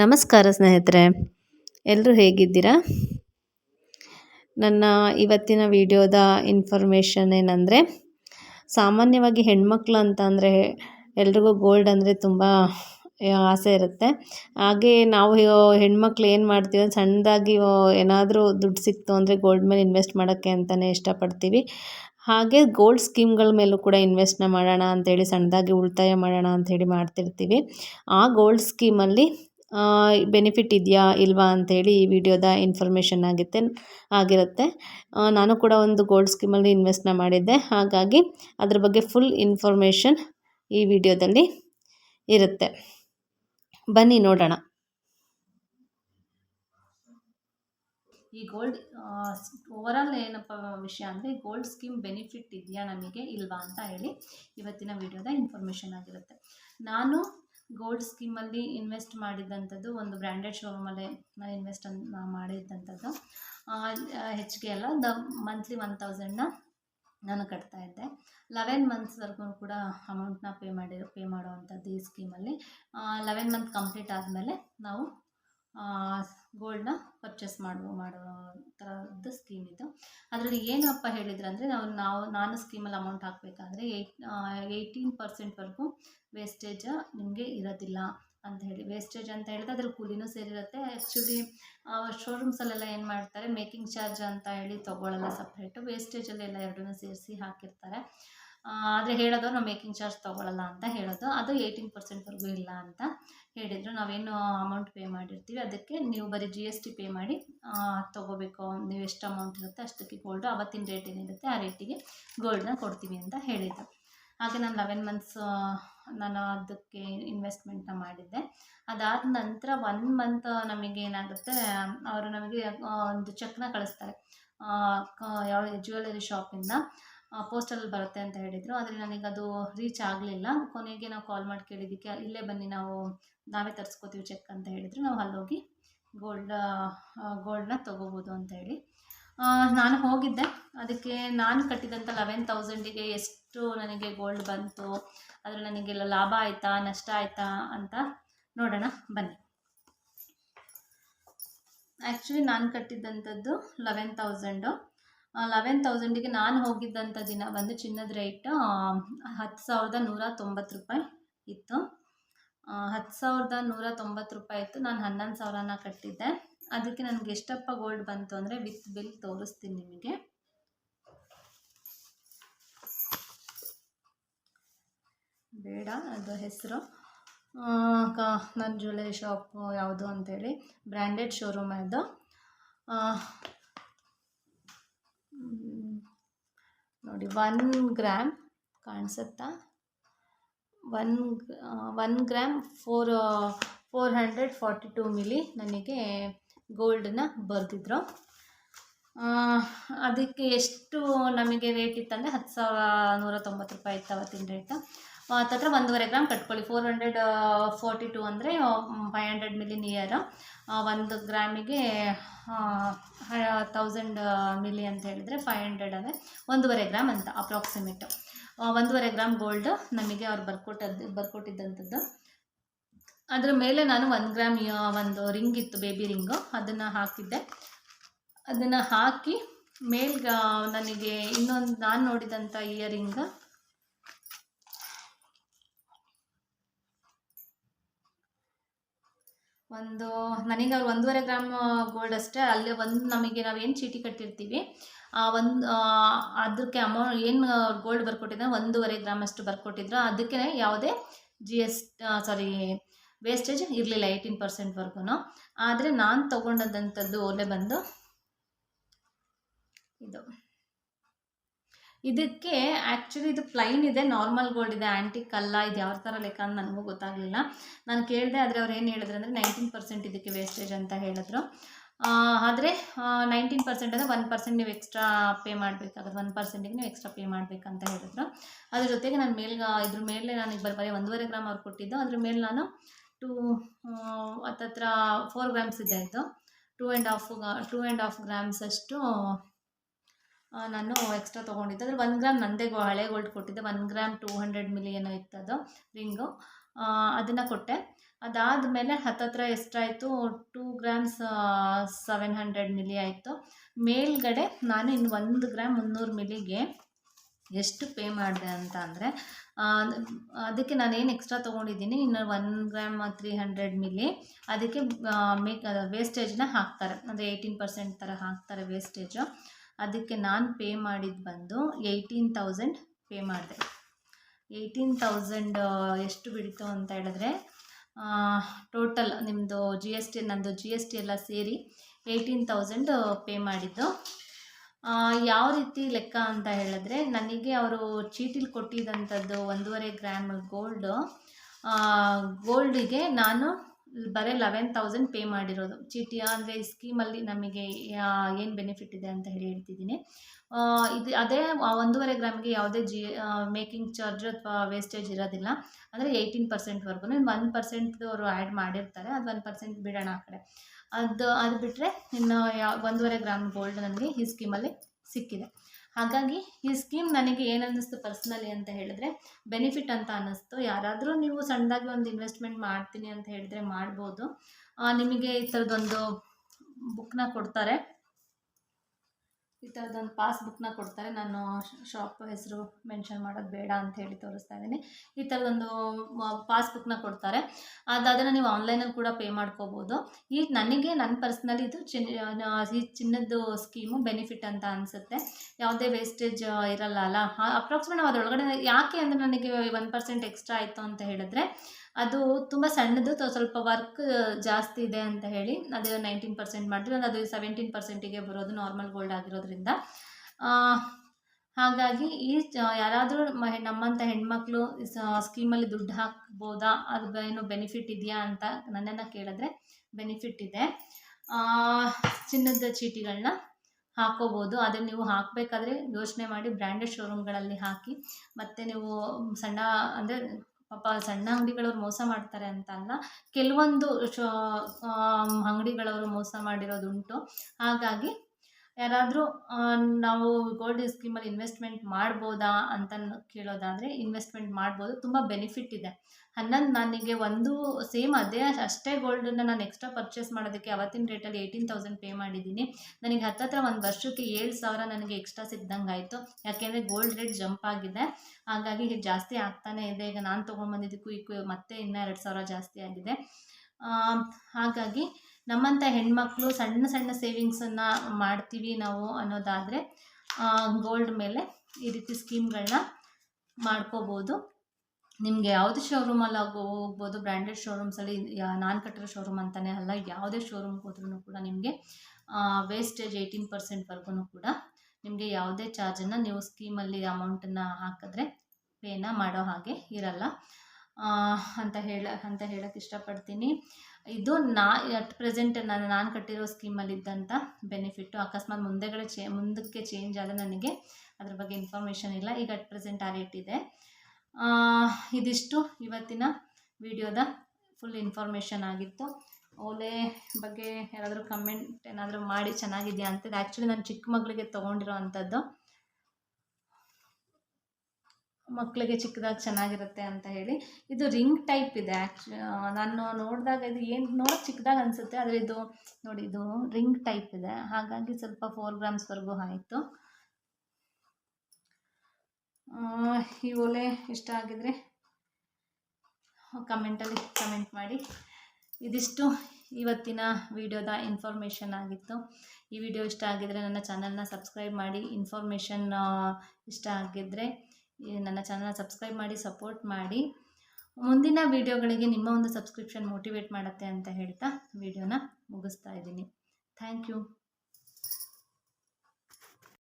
ನಮಸ್ಕಾರ ಸ್ನೇಹಿತರೆ ಎಲ್ಲರೂ ಹೇಗಿದ್ದೀರಾ? ನನ್ನ ಇವತ್ತಿನ ವಿಡಿಯೋದ ಇನ್ಫಾರ್ಮೇಷನ್ ಏನಂದರೆ, ಸಾಮಾನ್ಯವಾಗಿ ಹೆಣ್ಮಕ್ಳು ಅಂತ ಅಂದರೆ ಎಲ್ರಿಗೂ ಗೋಲ್ಡ್ ಅಂದರೆ ತುಂಬ ಆಸೆ ಇರುತ್ತೆ. ಹಾಗೆ ನಾವು ಹೆಣ್ಮಕ್ಳು ಏನು ಮಾಡ್ತೀವಿ ಸಣ್ಣದಾಗಿ ಏನಾದರೂ ದುಡ್ಡು ಸಿಕ್ತು ಅಂದರೆ ಗೋಲ್ಡ್ ಮೇಲೆ ಇನ್ವೆಸ್ಟ್ ಮಾಡೋಕ್ಕೆ ಅಂತಲೇ ಇಷ್ಟಪಡ್ತೀವಿ. ಹಾಗೆ ಗೋಲ್ಡ್ ಸ್ಕೀಮ್ಗಳ ಮೇಲೂ ಕೂಡ ಇನ್ವೆಸ್ಟ್ನ ಮಾಡೋಣ ಅಂಥೇಳಿ ಸಣ್ಣದಾಗಿ ಉಳಿತಾಯ ಮಾಡೋಣ ಅಂಥೇಳಿ ಮಾಡ್ತಿರ್ತೀವಿ. ಆ ಗೋಲ್ಡ್ ಸ್ಕೀಮಲ್ಲಿ ಬೆನಿಫಿಟ್ ಇದೆಯಾ ಇಲ್ವಾ ಅಂಥೇಳಿ ಈ ವಿಡಿಯೋದ ಇನ್ಫಾರ್ಮೇಷನ್ ಆಗುತ್ತೆ, ಆಗಿರುತ್ತೆ. ನಾನು ಕೂಡ ಒಂದು ಗೋಲ್ಡ್ ಸ್ಕೀಮಲ್ಲಿ ಇನ್ವೆಸ್ಟ್ನ ಮಾಡಿದ್ದೆ. ಹಾಗಾಗಿ ಅದ್ರ ಬಗ್ಗೆ ಫುಲ್ ಇನ್ಫಾರ್ಮೇಷನ್ ಈ ವಿಡಿಯೋದಲ್ಲಿ ಇರುತ್ತೆ. ಬನ್ನಿ ನೋಡೋಣ. ಈ ಗೋಲ್ಡ್ ಓವರಾಲ್ ಏನಪ್ಪ ವಿಷಯ ಅಂದರೆ ಗೋಲ್ಡ್ ಸ್ಕೀಮ್ ಬೆನಿಫಿಟ್ ಇದೆಯಾ ನಮಗೆ ಇಲ್ವಾ ಅಂತ ಹೇಳಿ ಇವತ್ತಿನ ವಿಡಿಯೋದ ಇನ್ಫಾರ್ಮೇಷನ್ ಆಗಿರುತ್ತೆ. ನಾನು ಗೋಲ್ಡ್ ಸ್ಕೀಮಲ್ಲಿ ಇನ್ವೆಸ್ಟ್ ಮಾಡಿದ್ದಂಥದ್ದು ಒಂದು ಬ್ರ್ಯಾಂಡೆಡ್ ಶೋರೂಮಲ್ಲೇ ನಾನು ಇನ್ವೆಸ್ಟ್ ಮಾಡಿದ್ದಂಥದ್ದು ಹೆಚ್ಚಿಗೆ ಅಲ್ಲ, ದ ಮಂತ್ಲಿ ಒನ್ ತೌಸಂಡ್ನ ನಾನು ಕಟ್ತಾ ಇದ್ದೆ. ಲೆವೆನ್ ಮಂತ್ಸ್ವರೆಗೂ ಕೂಡ ಅಮೌಂಟ್ನ ಪೇ ಮಾಡಿ ಪೇ ಮಾಡುವಂಥದ್ದು ಈ ಸ್ಕೀಮಲ್ಲಿ. ಲೆವೆನ್ ಮಂತ್ ಕಂಪ್ಲೀಟ್ ಆದಮೇಲೆ ನಾವು ಗೋಲ್ಡ್ನ ಪರ್ಚೇಸ್ ಮಾಡುವ ಮಾಡೋ ಥರದ್ದು ಸ್ಕೀಮ್ ಇದು ಅದರಲ್ಲಿ ಏನಪ್ಪ ಹೇಳಿದ್ರು ಅಂದರೆ ನಾವು ನಾವು, ನಾನು ಸ್ಕೀಮಲ್ಲಿ ಅಮೌಂಟ್ ಹಾಕಬೇಕಾದ್ರೆ ಏಯ್ಟ್ ಏಯ್ಟೀನ್ ಪರ್ಸೆಂಟ್ವರೆಗೂ ವೇಸ್ಟೇಜ್ ನಿಮಗೆ ಇರೋದಿಲ್ಲ ಅಂತ ಹೇಳಿ. ವೇಸ್ಟೇಜ್ ಅಂತ ಹೇಳಿದ್ರೆ ಅದ್ರ ಕೂಲಿನೂ ಸೇರಿರುತ್ತೆ. ಆ್ಯಕ್ಚುಲಿ ಶೋರೂಮ್ಸಲ್ಲೆಲ್ಲ ಏನು ಮಾಡ್ತಾರೆ? ಮೇಕಿಂಗ್ ಚಾರ್ಜ್ ಅಂತ ಹೇಳಿ ತೊಗೊಳ್ಳಲ್ಲ ಸಪ್ರೇಟು ವೇಸ್ಟೇಜಲ್ಲೆಲ್ಲ ಎರಡನ್ನೂ ಸೇರಿಸಿ ಹಾಕಿರ್ತಾರೆ. ಆದರೆ ಹೇಳೋದು ನಾವು ಮೇಕಿಂಗ್ ಚಾರ್ಜ್ ತೊಗೊಳ್ಳಲ್ಲ ಅಂತ ಹೇಳೋದು. ಅದು ಏಯ್ಟೀನ್ ಪರ್ಸೆಂಟ್ವರೆಗೂ ಇಲ್ಲ ಅಂತ ಹೇಳಿದರು. ನಾವೇನು ಅಮೌಂಟ್ ಪೇ ಮಾಡಿರ್ತೀವಿ. ಅದಕ್ಕೆ ನೀವು ಬರೀ ಜಿ ಎಸ್ ಟಿ ಪೇ ಮಾಡಿ ತೊಗೋಬೇಕು. ನೀವು ಎಷ್ಟು ಅಮೌಂಟ್ ಇರುತ್ತೆ ಅಷ್ಟಕ್ಕೆ ಗೋಲ್ಡು ಅವತ್ತಿನ ರೇಟ್ ಏನಿರುತ್ತೆ ಆ ರೇಟಿಗೆ ಗೋಲ್ಡನ್ನ ಕೊಡ್ತೀವಿ ಅಂತ ಹೇಳಿದ್ದು. ಹಾಗೆ ನಾನು ಲೆವೆನ್ ಮಂತ್ಸ್ ನಾನು ಅದಕ್ಕೆ ಇನ್ವೆಸ್ಟ್ಮೆಂಟ್ನ ಮಾಡಿದ್ದೆ. ಅದಾದ ನಂತರ ಒನ್ ಮಂತ್ ನಮಗೆ ಏನಾಗುತ್ತೆ, ಅವರು ನಮಗೆ ಒಂದು ಚೆಕ್ನ ಕಳಿಸ್ತಾರೆ. ಯಾವ ಜ್ಯುವೆಲರಿ ಶಾಪಿಂದ ಪೋಸ್ಟಲ್ಲಿ ಬರುತ್ತೆ ಅಂತ ಹೇಳಿದರು. ಆದರೆ ನನಗೆ ಅದು ರೀಚ್ ಆಗಲಿಲ್ಲ. ಕೊನೆಗೆ ನಾವು ಕಾಲ್ ಮಾಡಿ ಕೇಳಿದ್ದಕ್ಕೆ ಇಲ್ಲೇ ಬನ್ನಿ, ನಾವು ನಾವೇ ತರಿಸ್ಕೋತೀವಿ ಚೆಕ್ ಅಂತ ಹೇಳಿದರು. ನಾವು ಅಲ್ಲೋಗಿ ಗೋಲ್ಡ್ ಗೋಲ್ಡನ್ನ ತೊಗೋಬೋದು ಅಂತ ಹೇಳಿ. ನಾನು ಹೋಗಿದ್ದೆ. ಅದಕ್ಕೆ ನಾನು ಕಟ್ಟಿದಂಥ ಲೆವೆನ್ ತೌಸಂಡಿಗೆ ಎಷ್ಟು ನನಗೆ ಗೋಲ್ಡ್ ಬಂತು ಅದರ ನನಗೆಲ್ಲ ಲಾಭ ಆಯಿತಾ, ನಷ್ಟ ಆಯಿತಾ ಅಂತ ನೋಡೋಣ, ಬನ್ನಿ. ಆ್ಯಕ್ಚುಲಿ ನಾನು ಕಟ್ಟಿದ್ದಂಥದ್ದು ಲೆವೆನ್ ತೌಸಂಡು ಲೆವೆನ್ ತೌಸಂಡಿಗೆ ನಾನು ಹೋಗಿದ್ದಂಥ ದಿನ ಬಂದು ಚಿನ್ನದ ರೇಟ್ ಹತ್ತು ಸಾವಿರದ ನೂರ ತೊಂಬತ್ತು ರೂಪಾಯಿ ಇತ್ತು. ಹತ್ತು ಸಾವಿರದ ನೂರ ತೊಂಬತ್ತು ರೂಪಾಯಿ ಇತ್ತು. ನಾನು ಹನ್ನೊಂದು ಸಾವಿರನ ಕಟ್ಟಿದ್ದೆ. ಅದಕ್ಕೆ ನನಗೆ ಎಷ್ಟಪ್ಪ ಗೋಲ್ಡ್ ಬಂತು ಅಂದರೆ ವಿತ್ ಬಿಲ್ ತೋರಿಸ್ತೀನಿ ನಿಮಗೆ. ಬೇಡ, ಅದು ಹೆಸರು. ನನ್ನ ಜ್ಯುವೆಲರಿ ಶಾಪು ಯಾವುದು ಅಂತೇಳಿ. ಬ್ರ್ಯಾಂಡೆಡ್ ಶೋರೂಮ್ ಅದು. ನೋಡಿ ಒನ್ ಗ್ರಾಮ್ ಕಾಣಿಸುತ್ತಾ? One one gram four four hundred forty two milli ನನಗೆ ಗೋಲ್ಡನ್ನ ಬರೆದಿದ್ರು. ಅದಕ್ಕೆ ಎಷ್ಟು ನಮಗೆ ರೇಟ್ ಇತ್ತಂದರೆ ಹತ್ತು ಸಾವಿರ ನೂರ ತೊಂಬತ್ತು ರೂಪಾಯಿ ಇತ್ತು ಅವತ್ತಿನ ರೇಟ್ ಹತ್ತತ್ರ ಒಂದೂವರೆ ಗ್ರಾಮ್ ಕಟ್ಕೊಳ್ಳಿ. ಫೋರ್ ಹಂಡ್ರೆಡ್ ಫೋರ್ಟಿ ಟು ಅಂದರೆ ಫೈವ್ ಹಂಡ್ರೆಡ್ ಮಿಲಿ ನಿಯರ್ ಒಂದು ಗ್ರಾಮಿಗೆ ತೌಸಂಡ್ ಮಿಲಿ ಅಂತ ಹೇಳಿದರೆ ಫೈವ್ ಹಂಡ್ರೆಡ್ ಅಂದರೆ ಒಂದೂವರೆ ಗ್ರಾಮ್ ಅಂತ ಅಪ್ರಾಕ್ಸಿಮೇಟ್ ಒಂದೂವರೆ ಗ್ರಾಮ್ ಗೋಲ್ಡ್ ನಮಗೆ ಅವ್ರು ಬರ್ಕೊಟ್ಟದ್ದು ಬರ್ಕೊಟ್ಟಿದ್ದಂಥದ್ದು ಅದರ ಮೇಲೆ ನಾನು ಒಂದು ಗ್ರಾಮ್ ಒಂದು ರಿಂಗ್ ಇತ್ತು ಬೇಬಿ ರಿಂಗು ಅದನ್ನು ಹಾಕಿದ್ದೆ ಅದನ್ನು ಹಾಕಿ ಮೇಲ್ಗ ನನಗೆ ಇನ್ನೊಂದು ನಾನು ನೋಡಿದಂಥ ಇಯರಿಂಗ್ ಒಂದು, ನನಗೆ ಅವ್ರು ಒಂದೂವರೆ ಗ್ರಾಮ್ ಗೋಲ್ಡ್ ಅಷ್ಟೇ. ಅಲ್ಲಿ ಒಂದು ನಮಗೆ ನಾವೇನು ಚೀಟಿ ಕಟ್ಟಿರ್ತೀವಿ, ಆ ಒಂದು ಅದಕ್ಕೆ ಅಮೌಂಟ್ ಏನು ಗೋಲ್ಡ್ ಬರ್ಕೊಟ್ಟಿದ್ರೆ ಒಂದೂವರೆ ಗ್ರಾಮ್ ಅಷ್ಟು ಬರ್ಕೊಟ್ಟಿದ್ರು. ಅದಕ್ಕೆ ಯಾವುದೇ ಜಿ ಎಸ್ ಸಾರಿ ವೇಸ್ಟೇಜ್ ಇರಲಿಲ್ಲ ಏಯ್ಟೀನ್ ಪರ್ಸೆಂಟ್ವರೆಗೂ ಆದರೆ ನಾನು ತೊಗೊಂಡದಂಥದ್ದು ಓಲೆ ಬಂದು ಇದು. ಇದಕ್ಕೆ ಆ್ಯಕ್ಚುಲಿ ಇದು ಪ್ಲೈನ್ ಇದೆ ನಾರ್ಮಲ್ ಗೋಲ್ಡ್ ಇದೆ ಆ್ಯಂಟಿಕ್ ಅಲ್ಲ, ಇದು ಯಾವ ಥರ ಲೆಕ್ಕ ಅಂತ ನನಗೂ ಗೊತ್ತಾಗಲಿಲ್ಲ. ನಾನು ಕೇಳಿದೆ ಆದರೆ ಅವ್ರು ಏನು ಹೇಳಿದ್ರು ಅಂದರೆ ನೈನ್ಟೀನ್ ಪರ್ಸೆಂಟ್ ಇದಕ್ಕೆ ವೇಸ್ಟೇಜ್ ಅಂತ ಹೇಳಿದ್ರು. ಆದರೆ ನೈನ್ಟೀನ್ ಪರ್ಸೆಂಟ್ ಅಂದರೆ ಒನ್ ಪರ್ಸೆಂಟ್ ನೀವು ಎಕ್ಸ್ಟ್ರಾ ಪೇ ಮಾಡಬೇಕಾಗುತ್ತೆ ಒನ್ ಪರ್ಸೆಂಟಿಗೆ ನೀವು ಎಕ್ಸ್ಟ್ರಾ ಪೇ ಮಾಡಬೇಕಂತ ಹೇಳಿದ್ರು. ಅದ್ರ ಜೊತೆಗೆ ನಾನು ಮೇಲ್, ಇದ್ರ ಮೇಲೆ ನನಗೆ ಬರೀ ಒಂದೂವರೆ ಗ್ರಾಮ್ ಅವ್ರು ಕೊಟ್ಟಿದ್ದು, ಅದ್ರ ಮೇಲೆ ನಾನು ಟೂ ಹತ್ತತ್ರ ಫೋರ್ ಗ್ರಾಮ್ಸ್ ಇದೆ ಇದು. Two and half two and half grams ಅಷ್ಟು ನಾನು ಎಕ್ಸ್ಟ್ರಾ ತೊಗೊಂಡಿದ್ದೆ. ಅಂದರೆ ಒನ್ ಗ್ರಾಮ್ ನಂದೇ ಹಳೆ ಗೋಲ್ಡ್ ಕೊಟ್ಟಿದ್ದೆ. One gram two hundred milli ಏನೋ ಇತ್ತು ಅದು ರಿಂಗು ಅದನ್ನು ಕೊಟ್ಟೆ. ಅದಾದ ಮೇಲೆ ಹತ್ತತ್ರ ಎಷ್ಟಾಯಿತು two grams seven hundred milli ಆಯಿತು. ಮೇಲ್ಗಡೆ ನಾನು ಇನ್ನು ಒಂದು ಗ್ರಾಮ್ ಮುನ್ನೂರು ಮಿಲಿಗೆ ಎಷ್ಟು ಪೇ ಮಾಡಿದೆ ಅಂತ ಅಂದರೆ ಅದಕ್ಕೆ ನಾನು ಏನು ಎಕ್ಸ್ಟ್ರಾ ತೊಗೊಂಡಿದ್ದೀನಿ. ಇನ್ನು one gram three hundred milli ಅದಕ್ಕೆ ಮೇಕ್ ವೇಸ್ಟೇಜ್ನ ಹಾಕ್ತಾರೆ. ಅಂದರೆ ಏಯ್ಟೀನ್ ಪರ್ಸೆಂಟ್ ಥರ ಹಾಕ್ತಾರೆ ವೇಸ್ಟೇಜು ಅದಕ್ಕೆ ನಾನು ಪೇ ಮಾಡಿದ್ದು ಬಂದು ಏಯ್ಟೀನ್ ತೌಸಂಡ್ ಪೇ ಮಾಡಿದೆ. ಏಯ್ಟೀನ್ ತೌಸಂಡ್ ಎಷ್ಟು ಬಿಡಿತು ಅಂತ ಹೇಳಿದ್ರೆ ಟೋಟಲ್ ನಿಮ್ಮದು ಜಿ ಎಸ್ ಟಿ ನಂದು ಜಿ ಎಸ್ ಟಿ ಎಲ್ಲ ಸೇರಿ ಏಯ್ಟೀನ್ ತೌಸಂಡ್ ಪೇ ಮಾಡಿದ್ದು. ಯಾವ ರೀತಿ ಲೆಕ್ಕ ಅಂತ ಹೇಳಿದ್ರೆ, ನನಗೆ ಅವರು ಚೀಟಿಲಿ ಕೊಟ್ಟಿದ್ದಂಥದ್ದು ಒಂದೂವರೆ ಗ್ರಾಮ್ ಗೋಲ್ಡು ಗೋಲ್ಡಿಗೆ ನಾನು ಬರೀ ಲೆವೆನ್ ತೌಸಂಡ್ ಪೇ ಮಾಡಿರೋದು. ಚೀಟಿ ಅಂದರೆ ಈ ಸ್ಕೀಮಲ್ಲಿ ನಮಗೆ ಏನು ಬೆನಿಫಿಟ್ ಇದೆ ಅಂತ ಹೇಳಿ ಹೇಳ್ತಿದ್ದೀನಿ. ಇದು ಅದೇ ಒಂದೂವರೆ ಗ್ರಾಮ್ಗೆ ಯಾವುದೇ ಜಿ ಮೇಕಿಂಗ್ ಚಾರ್ಜ್ ಅಥವಾ ವೇಸ್ಟೇಜ್ ಇರೋದಿಲ್ಲ. ಅಂದರೆ ಏಯ್ಟೀನ್ ಪರ್ಸೆಂಟ್ವರೆಗೂ ಒನ್ ಪರ್ಸೆಂಟ್ ಅವರು ಆ್ಯಡ್ ಮಾಡಿರ್ತಾರೆ, ಅದು ಒನ್ ಪರ್ಸೆಂಟ್ ಬಿಡೋಣ ಆ ಕಡೆ. ಅದು ಅದು ಬಿಟ್ಟರೆ ಇನ್ನು ಯಾವ ಒಂದೂವರೆ ಗ್ರಾಮ್ ಗೋಲ್ಡ್ ನನಗೆ ಈ ಸ್ಕೀಮಲ್ಲಿ ಸಿಕ್ಕಿದೆ. ಹಾಗಾಗಿ ಈ ಸ್ಕೀಮ್ ನನಗೆ ಏನನ್ನಿಸ್ತು ಪರ್ಸ್ನಲಿ ಅಂತ ಹೇಳಿದ್ರೆ, ಬೆನಿಫಿಟ್ ಅಂತ ಅನ್ನಿಸ್ತು. ಯಾರಾದರೂ ನೀವು ಸಣ್ಣದಾಗಿ ಒಂದು ಇನ್ವೆಸ್ಟ್ಮೆಂಟ್ ಮಾಡ್ತೀನಿ ಅಂತ ಹೇಳಿದ್ರೆ ಮಾಡ್ಬೋದು. ನಿಮಗೆ ಈ ಥರದ್ದೊಂದು ಬುಕ್ನ ಕೊಡ್ತಾರೆ. ಈ ಥರದ್ದೊಂದು ಪಾಸ್ಬುಕ್ನ ಕೊಡ್ತಾರೆ. ನಾನು ಶಾಪ್ ಹೆಸರು ಮೆನ್ಷನ್ ಮಾಡೋದು ಬೇಡ ಅಂತ ಹೇಳಿ ತೋರಿಸ್ತಾ ಇದ್ದೀನಿ. ಈ ಥರದೊಂದು ಪಾಸ್ಬುಕ್ನ ಕೊಡ್ತಾರೆ. ಅದಾದರೆ ನೀವು ಆನ್ಲೈನಲ್ಲಿ ಕೂಡ ಪೇ ಮಾಡ್ಕೋಬೋದು. ಈ ನನಗೆ ನನ್ನ ಪರ್ಸ್ನಲಿ ಇದು ಚಿನ್ನ ಈ ಚಿನ್ನದ್ದು ಸ್ಕೀಮು ಬೆನಿಫಿಟ್ ಅಂತ ಅನಿಸುತ್ತೆ. ಯಾವುದೇ ವೇಸ್ಟೇಜ್ ಇರಲ್ಲ ಅಲ್ಲ. ಅಪ್ರಾಕ್ಸಿಮೇಟ್ ನಾವು ಅದರೊಳಗಡೆ ಯಾಕೆ ಅಂದರೆ ನನಗೆ ಒನ್ ಪರ್ಸೆಂಟ್ ಎಕ್ಸ್ಟ್ರಾ ಆಯಿತು ಅಂತ ಹೇಳಿದ್ರೆ ಅದು ತುಂಬ ಸಣ್ಣದು ಸ್ವಲ್ಪ ವರ್ಕ್ ಜಾಸ್ತಿ ಇದೆ ಅಂತ ಹೇಳಿ ಅದು ನೈನ್ಟೀನ್ ಪರ್ಸೆಂಟ್ ಮಾಡಿದ್ರೆ ಅದು ಸೆವೆಂಟೀನ್ ಪರ್ಸೆಂಟಿಗೆ ಬರೋದು ನಾರ್ಮಲ್ ಗೋಲ್ಡ್ ಆಗಿರೋದ್ರಿಂದ. ಹಾಗಾಗಿ ಈ ಯಾರಾದರೂ ಮ ನಮ್ಮಂಥ ಹೆಣ್ಮಕ್ಳು ಸ್ಕೀಮಲ್ಲಿ ದುಡ್ಡು ಹಾಕ್ಬೋದಾ? ಅದು ಏನು ಬೆನಿಫಿಟ್ ಇದೆಯಾ ಅಂತ ನನ್ನನ್ನು ಕೇಳಿದ್ರೆ ಬೆನಿಫಿಟ್ ಇದೆ. ಚಿನ್ನದ ಚೀಟಿಗಳನ್ನ ಹಾಕೋಬೋದು. ಅದನ್ನ ನೀವು ಹಾಕಬೇಕಾದ್ರೆ ಯೋಚನೆ ಮಾಡಿ ಬ್ರ್ಯಾಂಡೆಡ್ ಶೋರೂಮ್ಗಳಲ್ಲಿ ಹಾಕಿ. ಮತ್ತು ನೀವು ಸಣ್ಣ, ಅಂದರೆ ಪಾಪ ಸಣ್ಣ ಅಂಗಡಿಗಳವ್ರು ಮೋಸ ಮಾಡ್ತಾರೆ ಅಂತ ಅಲ್ಲ ಕೆಲವೊಂದು ಅಂಗಡಿಗಳವರು ಮೋಸ ಮಾಡಿರೋದುಂಟು. ಹಾಗಾಗಿ ಯಾರಾದರೂ ನಾವು ಗೋಲ್ಡ್ ಸ್ಕೀಮಲ್ಲಿ ಇನ್ವೆಸ್ಟ್ಮೆಂಟ್ ಮಾಡ್ಬೋದಾ ಅಂತ ಕೇಳೋದಾದರೆ ಇನ್ವೆಸ್ಟ್ಮೆಂಟ್ ಮಾಡ್ಬೋದು, ತುಂಬ ಬೆನಿಫಿಟ್ ಇದೆ. ಹನ್ನೊಂದು ನನಗೆ ಒಂದು ಸೇಮ್ ಅದೇ, ಅಷ್ಟೇ ಗೋಲ್ಡನ್ನ ನಾನು ಎಕ್ಸ್ಟ್ರಾ ಪರ್ಚೇಸ್ ಮಾಡೋದಕ್ಕೆ ಅವತ್ತಿನ ರೇಟಲ್ಲಿ ಏಯ್ಟೀನ್ ತೌಸಂಡ್ ಪೇ ಮಾಡಿದ್ದೀನಿ. ನನಗೆ ಹತ್ತತ್ರ ಒಂದು ವರ್ಷಕ್ಕೆ ಏಳು ಸಾವಿರ ನನಗೆ ಎಕ್ಸ್ಟ್ರಾ ಸಿಕ್ದಂಗೆ ಆಯಿತು. ಯಾಕೆಂದರೆ ಗೋಲ್ಡ್ ರೇಟ್ ಜಂಪ್ ಆಗಿದೆ. ಹಾಗಾಗಿ ಜಾಸ್ತಿ ಆಗ್ತಾನೆ ಇದೆ. ಈಗ ನಾನು ತೊಗೊಂಬಂದಿದ್ದಕ್ಕೂ ಈಗ ಮತ್ತೆ ಇನ್ನೂ ಎರಡು ಸಾವಿರ ಜಾಸ್ತಿ ಆಗಿದೆ. ಹಾಗಾಗಿ ನಮ್ಮಂಥ ಹೆಣ್ಮಕ್ಳು ಸಣ್ಣ ಸಣ್ಣ ಸೇವಿಂಗ್ಸನ್ನು ಮಾಡ್ತೀವಿ ನಾವು ಅನ್ನೋದಾದರೆ ಗೋಲ್ಡ್ ಮೇಲೆ ಈ ರೀತಿ ಸ್ಕೀಮ್ಗಳನ್ನ ಮಾಡ್ಕೋಬೋದು. ನಿಮಗೆ ಯಾವುದೇ ಶೋರೂಮಲ್ಲಿ ಆಗೋ ಹೋಗ್ಬೋದು ಬ್ರ್ಯಾಂಡೆಡ್ ಶೋರೂಮ್ಸಲ್ಲಿ ನಾನು ಕಟ್ಟಿರೋ ಶೋರೂಮ್ ಅಂತಲೇ ಅಲ್ಲ, ಯಾವುದೇ ಶೋರೂಮ್ಗೆ ಹೋದ್ರೂ ಕೂಡ ನಿಮಗೆ ವೇಸ್ಟೇಜ್ ಏಯ್ಟೀನ್ ಪರ್ಸೆಂಟ್ವರೆಗೂ ಕೂಡ ನಿಮಗೆ ಯಾವುದೇ ಚಾರ್ಜನ್ನು ನೀವು ಸ್ಕೀಮಲ್ಲಿ ಅಮೌಂಟನ್ನು ಹಾಕಿದ್ರೆ ಪೇನ ಮಾಡೋ ಹಾಗೆ ಇರಲ್ಲ. ಅಂತ ಹೇಳ, ಅಂತ ಹೇಳಕ್ಕೆ ಇಷ್ಟಪಡ್ತೀನಿ. ಇದು ನಾ, ಅಟ್ ಪ್ರೆಸೆಂಟ್ ನಾನು ನಾನು ಕಟ್ಟಿರೋ ಸ್ಕೀಮಲ್ಲಿದ್ದಂಥ ಬೆನಿಫಿಟ್ಟು ಅಕಸ್ಮಾತ್ ಮುಂದೆಗಡೆ ಚೇ, ಮುಂದಕ್ಕೆ ಚೇಂಜ್ ಆದರೆ ನನಗೆ ಅದ್ರ ಬಗ್ಗೆ ಇನ್ಫಾರ್ಮೇಷನ್ ಇಲ್ಲ. ಈಗ ಅಟ್ ಪ್ರೆಸೆಂಟ್ ಆ ರೇಟ್ ಇದೆ. ಇದಿಷ್ಟು. ಇವತ್ತಿನ ವಿಡಿಯೋದ ಫುಲ್ ಇನ್ಫಾರ್ಮೇಷನ್ ಆಗಿತ್ತು. ಓಲೆ ಬಗ್ಗೆ ಯಾರಾದರೂ ಕಮೆಂಟ್ ಏನಾದರೂ ಮಾಡಿ ಚೆನ್ನಾಗಿದೆಯಾ ಅಂತ ಇದು ಆ್ಯಕ್ಚುಲಿ ನಾನು ಚಿಕ್ಕ ಮಗಳಿಗೆ ತೊಗೊಂಡಿರೋ ಅಂಥದ್ದು. ಮಕ್ಕಳಿಗೆ ಚಿಕ್ಕದಾಗಿ ಚೆನ್ನಾಗಿರುತ್ತೆ ಅಂತ ಹೇಳಿ. ಇದು ರಿಂಗ್ ಟೈಪ್ ಇದೆ ಆ್ಯಕ್ಚು ನಾನು ನೋಡಿದಾಗ ಇದು ಏನು, ನೋಡೋಕೆ ಚಿಕ್ಕದಾಗಿ ಅನಿಸುತ್ತೆ, ಆದರೆ ಇದು ನೋಡಿ, ಇದು ರಿಂಗ್ ಟೈಪ್ ಇದೆ. ಹಾಗಾಗಿ ಸ್ವಲ್ಪ ಫೋರ್ ಗ್ರಾಮ್ಸ್ವರೆಗೂ ಆಯಿತು. ಈ ಓಲೆ ಇಷ್ಟ ಆಗಿದ್ರೆ ಕಮೆಂಟಲ್ಲಿ ಕಮೆಂಟ್ ಮಾಡಿ. ಇದಿಷ್ಟು ಇವತ್ತಿನ ವಿಡಿಯೋದ ಇನ್ಫಾರ್ಮೇಷನ್ ಆಗಿತ್ತು. ಈ ವಿಡಿಯೋ ಇಷ್ಟ ಆಗಿದರೆ ನನ್ನ ಚಾನಲ್ನ ಸಬ್ಸ್ಕ್ರೈಬ್ ಮಾಡಿ. ಇನ್ಫಾರ್ಮೇಷನ್ ಇಷ್ಟ ಆಗಿದ್ದರೆ ನನ್ನ ಚಾನಲ್ನ ಸಬ್ಸ್ಕ್ರೈಬ್ ಮಾಡಿ, ಸಪೋರ್ಟ್ ಮಾಡಿ. ಮುಂದಿನ ವಿಡಿಯೋಗಳಿಗೆ ನಿಮ್ಮ ಒಂದು ಸಬ್ಸ್ಕ್ರಿಪ್ಷನ್ ಮೋಟಿವೇಟ್ ಮಾಡುತ್ತೆ ಅಂತ ಹೇಳ್ತಾ ವಿಡಿಯೋನ ಮುಗಿಸ್ತಾ ಇದ್ದೀನಿ. Thank you.